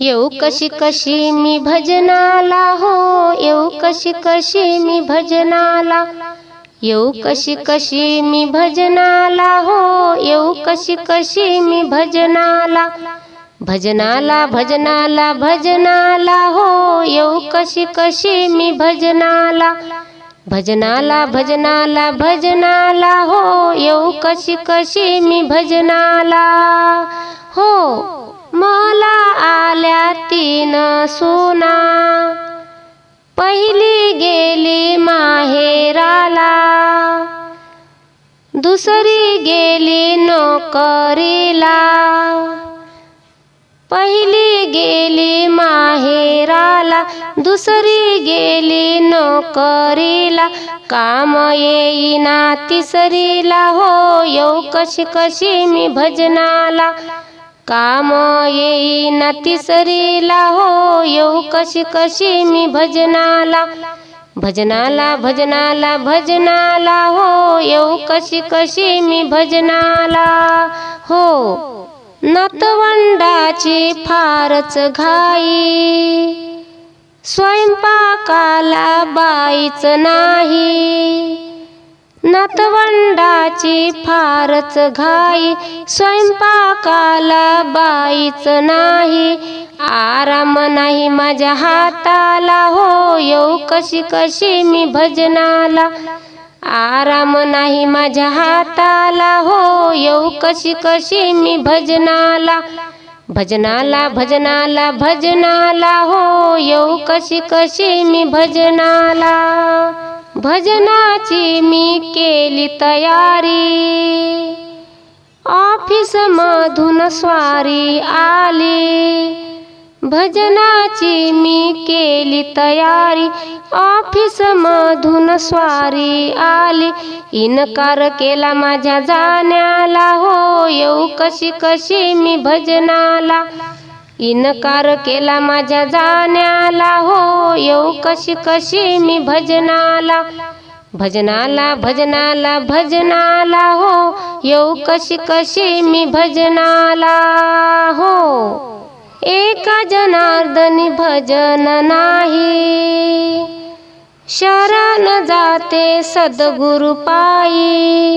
येऊ कशी कशी मी भजनाला हो येऊ कशी कशी मी भजनाला येऊ कशी कशी मी भजनाला हो येऊ कशी कशी मी भजनाला भजनाला भजनाला भजनाला हो येऊ कशी कशी मी भजनाला भजनाला भजनाला भजनाला हो येऊ कशी कशी मी भजनाला हो मला आल्या तीन सुना. पहिली गेली माहेराला. दुसरी गेली नोकरीला. पहिली गेली माहेराला. दुसरी गेली नोकरीला. काम येईना तिसरीला. हो येऊ कशी कशी मी भजनाला. काम येईना तिसरीला हो येऊ कशी कशी मी भजनाला. भजनाला भजनाला भजनाला हो येऊ कशी कशी मी भजनाला. हो नतवंडाची फारच घाई. स्वयंपाकाला बाईच नाही. नातवंडाची फारच घाई स्वयंपाकाला बाईच नाही. आराम नाही माझ्या हाताला हो येऊ कशी कशी मी भजनाला. आराम नाही माझ्या हाताला हो येऊ कशी कशी मी भजनाला. भजनाला भजनाला भजनाला हो येऊ कशी कशी मी भजनाला. भजनाची मी केली तयारी. ऑफिस मधून स्वारी आली. भजनाची मी केली तयारी. ऑफिस मधून स्वारी आली. इनकार केला माझ्या जाण्याला. हो येऊ कशी कशी मी भजनाला. इनकार केला माझ्या जाण्याला. हो येऊ कशी कशी मी भजनाला. भजनाला भजनाला भजनाला. हो येऊ कशी कशी मी भजनाला. हो एका जनार्दनी भजन नाही. शरण जाते सद्गुरु पायी.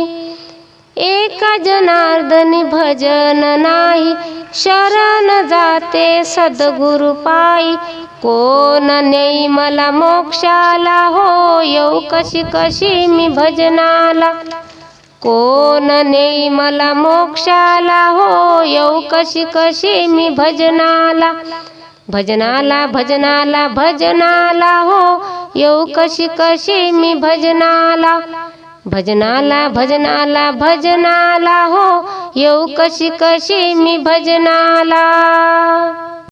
एका जनार्दनी भजन नाही. शरण जाते सद्गुरु पायी. कोण नेई मला मोक्षाला? हो येऊ कशी कशी मी भजनाला? कोण नेई मला मोक्षाला? हो येऊ कशी कशी मी भजनाला? भजनाला भजनाला भजनाला हो येऊ कशी कशी मी भजनाला? भजनाला भजनाला भजनाला हो येऊ कशी कशी मी भजनाला.